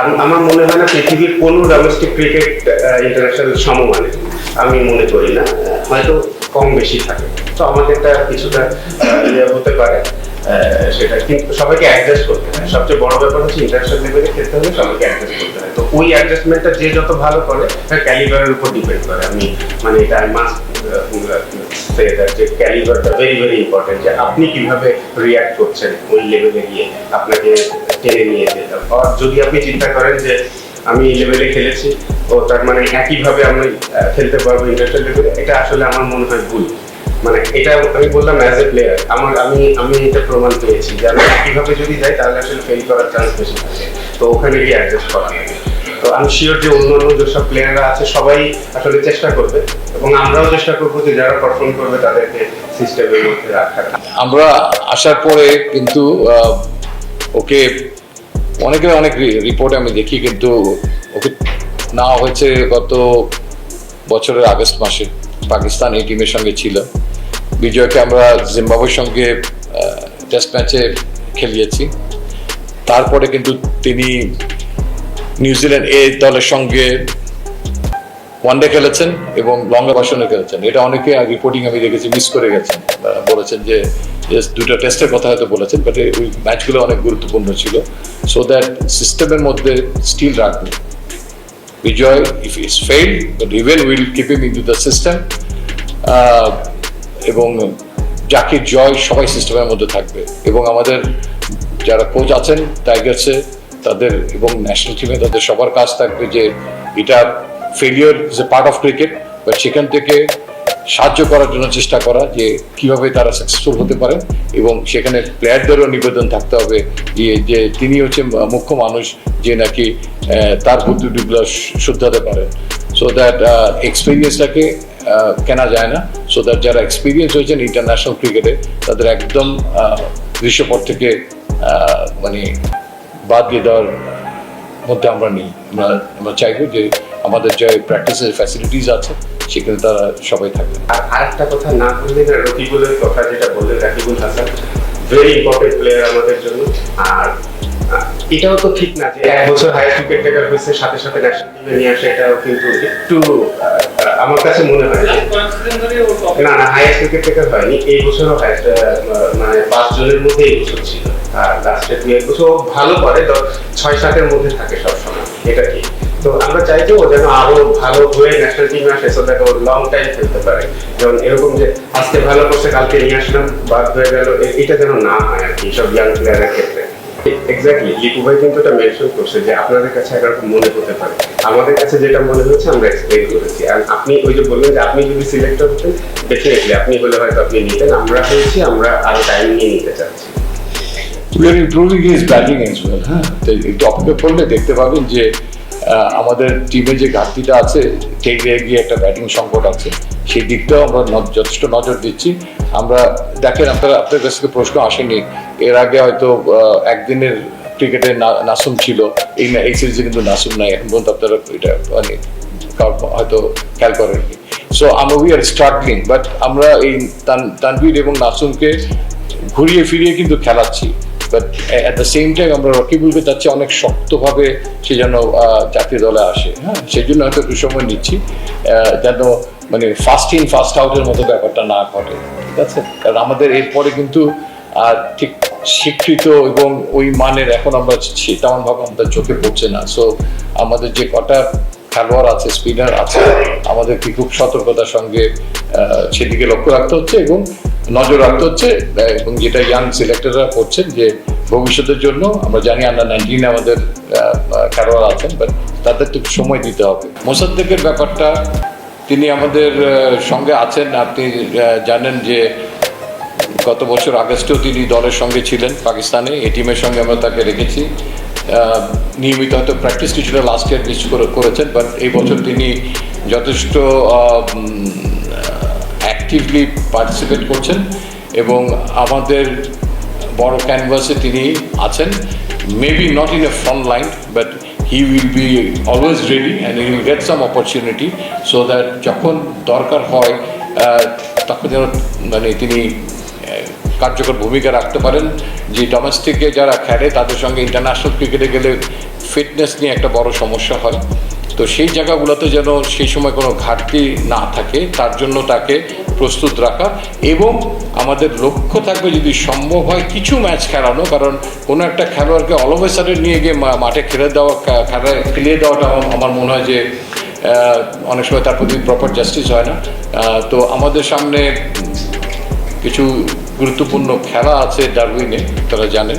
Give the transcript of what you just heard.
আম- আমার মনে হয় না পৃথিবীর কোনো ডোমেস্টিক ক্রিকেট ইন্টারন্যাশনাল সমমানে আমি মনে করি না। হয়তো কম বেশি থাকে। তো আমাদেরটা কিছুটা ইয়ে হতে পারে সেটা কিন্তু সবাইকে অ্যাডজাস্ট করতে হয়। সবচেয়ে বড় ব্যাপার হচ্ছে ইন্টারন্যাশনাল লেভেলে খেলতে হলে সবাইকে অ্যাডজাস্ট করতে হয়। তো ওই অ্যাডজাস্টমেন্টটা যে যত ভালো করে ক্যালিবারের উপর ডিপেন্ড করে। আমি মানে এটা মাস্ট সে ক্যালিবারটা ভেরি ভেরি ইম্পর্টেন্ট যে আপনি কীভাবে রিয়াক্ট করছেন ওই লেভেলে গিয়ে আপনাকে টেনে নিয়ে যেতে। আর যদি আপনি চিন্তা করেন যে আমি এই লেভেলে খেলেছি, ও তার মানে একইভাবে আমি খেলতে পারব ইন্টারন্যাশনাল লেভেলে এটা আসলে আমার মনে হয় ভুল। মানে এটা আমি বললাম অ্যাজ এ প্লেয়ার আমার, আমি আমি এটা প্রমাণ পেয়েছি যে আমি একইভাবে যদি যাই, তাহলে আসলে ফেল করার চান্স বেশি থাকে। তো ওখানে গিয়ে অ্যাডজাস্ট করা লাগে। তো আমি শিওর যে অন্যান্য যেসব প্লেয়াররা আছে, সবাই আসলে চেষ্টা করবে এবং আমরাও চেষ্টা করব যে যারা পারফর্ম করবে তাদেরকে সিস্টেমের মধ্যে রাখার। আমরা আসার পরে কিন্তু ওকে অনেকের অনেক রিপোর্ট আমি দেখি কিন্তু ওকে না হয়েছে গত বছরের আগস্ট মাসে। পাকিস্তান এই টিমের সঙ্গে ছিল। বিজয়কে আমরা জিম্বাবুয়ের সঙ্গে টেস্ট ম্যাচে খেলিয়েছি। তারপরে কিন্তু তিনি নিউজিল্যান্ড এ দলের সঙ্গে ওয়ানডে খেলেছেন এবং লং ভাষণে খেলেছেন। এটা অনেকে রিপোর্টিং আমি দেখেছি মিস করে গেছেন। বলেছেন যে দুটো টেস্টের কথা হয়তো বলেছেন বাট ওই ম্যাচগুলো অনেক গুরুত্বপূর্ণ ছিল। সো দ্যাট সিস্টেমের মধ্যে স্টিল রাখবে। Bijoy if is fail but even will keep him into the system এবং জাকির জয় সবাই সিস্টেমের মধ্যে থাকবে। এবং আমাদের যারা কোচ আছেন টাইগার্সে তাদের এবং ন্যাশনাল টিমে তাদের সবার কাজ থাকবে যে এটা failure is a part of cricket but সেখান থেকে সাহায্য করার জন্য চেষ্টা করা যে কীভাবে তারা সাকসেসফুল হতে পারে এবং সেখানে প্লেয়ারদেরও নিবেদন থাকতে হবে যে যে তিনি হচ্ছে মুখ্য মানুষ যে নাকি তার বুদ্ধিগুলো শুদ্ধাতে পারেন সো দ্যাট এক্সপিরিয়েন্সটাকে কেনা যায় না। সো দ্যাট যারা এক্সপিরিয়েন্স হয়েছেন ইন্টারন্যাশনাল ক্রিকেটে তাদের একদম দৃশ্যপট থেকে মানে বাদ দিয়ে দেওয়ার মধ্যে আমরা নেই। আমরা আমরা চাইব যে আমাদের যে প্র্যাকটিসের ফ্যাসিলিটিস আছে, সেখানে তারা সবাই থাকবে। আর আরেকটা কথা না বললে না রকিবুলের কথা যেটা বললেন, Rakibul Hasan very important player আমাদের জন্য। আর এটাও তো ঠিক না যে এক বছর হায়ার ক্রিকেট টেকার হয়েছে, সাথে সাথে ন্যাশনাল টিমে নিয়ে আসে, এটাও কিন্তু একটু আমার কাছে মনে হয় যে না না হায়ার ক্রিকেট টেকার হয়নি, এই বছরও হায়ার মানে পাঁচ জনের মধ্যে এই বছর ছিল। দুই এক বছর ভালো করে ছয় সাতের মধ্যে থাকে সবসময়, এটা কি তো আমরা চাই যে ও যেন আরও ভালো হয়ে ন্যাশনাল টিমে আসে সো দ্যাট ও লং টাইম খেলতে পারে। যেমন এরকম যে, আজকে ভালো করছে, কালকে নিয়ে আসলাম, বাদ হয়ে গেল এটা যেন না হয় আর কি সব ইয়াং প্লেয়ারের ক্ষেত্রে। এক্স্যাক্টলি লিপু ভাই কিন্তু এটা মেনশন করছে যে, আপনাদের কাছে একরকম মনে হতে পারে। আমাদের কাছে যেটা মনে হচ্ছে আমরা এক্সপ্লেন করেছি। আর আপনি ওই যে বললেন যে, আপনি যদি সিলেক্টর হতেন ডেফিনেটলি আপনি হলে হয়তো আপনি নিতেন, আমরা হয়েছি, আমরা আরও টাইম নিয়ে নিতে চাচ্ছি। We are improving his batting as well হ্যাঁ এই টপিকে পড়লে দেখতে পাবেন যে আমাদের টিমে যে ঘাটতিটা আছে টেগে গিয়ে একটা ব্যাটিং সংকট আছে, সেই দিকটাও আমরা যথেষ্ট নজর দিচ্ছি। আমরা, দেখেন, আপনারা আপনার কাছ থেকে প্রশ্ন আসেনি। এর আগে হয়তো একদিনের ক্রিকেটে নাসুম ছিল। এই এই সিরিজে কিন্তু নাসুম নাই, এখন পর্যন্ত আপনারা এটা মানে হয়তো খেয়াল করেননি। সো আমরা উই আর স্ট্রাগলিং বাট আমরা এই তান- তানভীর এবং নাসুমকে ঘুরিয়ে ফিরিয়ে কিন্তু খেলাচ্ছি। But at the same time আমরা রকিবুলকে চাচ্ছি অনেক শক্তভাবে সে যেন জাতীয় দলে আসে। হ্যাঁ। সেই জন্য হয়তো একটু সময় নিচ্ছি। যেন মানে ফার্স্ট ইন ফার্স্ট আউটের মতো ব্যাপারটা না ঘটে। ঠিক আছে কারণ আমাদের এরপরে কিন্তু আর ঠিক স্বীকৃত এবং ওই মানের এখন আমরা তেমন ভাবে আমাদের চোখে পড়ছে না। সো আমাদের যে কটা খেলোয়াড় আছে স্পিনার আছে আমাদেরকে খুব সতর্কতার সঙ্গে সেদিকে লক্ষ্য রাখতে হচ্ছে এবং নজর রাখতে হচ্ছে, এবং যেটা ইয়াং সিলেক্টররা করছেন যে ভবিষ্যতের জন্য, আমরা জানি আন্ডার নাইনটিনে আমাদের খেলোয়াড় আছেন বাট তাদের তো সময় দিতে হবে। মোসাদ্দেকের ব্যাপারটা, তিনি আমাদের সঙ্গে আছেন, আপনি জানেন যে গত বছর আগস্টেও তিনি দলের সঙ্গে ছিলেন পাকিস্তানে এই টিমের সঙ্গে আমরা তাকে রেখেছি। নিয়মিত হয়তো প্র্যাকটিস কিছুটা লাস্ট ইয়ার মিস করেছেন বাট এই বছর তিনি যথেষ্ট অ্যাক্টিভলি পার্টিসিপেট করছেন এবং আমাদের বড় ক্যানভাসে তিনি আছেন। Maybe not in a front line but he will be always ready and he will get some opportunity so that যখন দরকার হয় তখন যেন মানে তিনি কার্যকর ভূমিকা রাখতে পারেন। যে ডোমেস্টিকে যারা খেলে, তাদের সঙ্গে ইন্টারন্যাশনাল ক্রিকেটে গেলে ফিটনেস নিয়ে একটা বড় সমস্যা হয়। তো সেই জায়গাগুলোতে যেন সেই সময় কোনো ঘাটতি না থাকে, তার জন্য তাকে প্রস্তুত রাখা এবং আমাদের লক্ষ্য থাকবে যদি সম্ভব হয় কিছু ম্যাচ খেলানো, কারণ কোনো একটা খেলোয়াড়কে অলওয়েসারে নিয়ে গিয়ে মাঠে খেলে দেওয়া, খে- খেলায় দেওয়াটা আমার মনে হয় যে অনেক সময় তার প্রতি প্রপার জাস্টিস হয় না। তো আমাদের সামনে কিছু গুরুত্বপূর্ণ খেলা আছে ডারউইনে, তারা জানেন।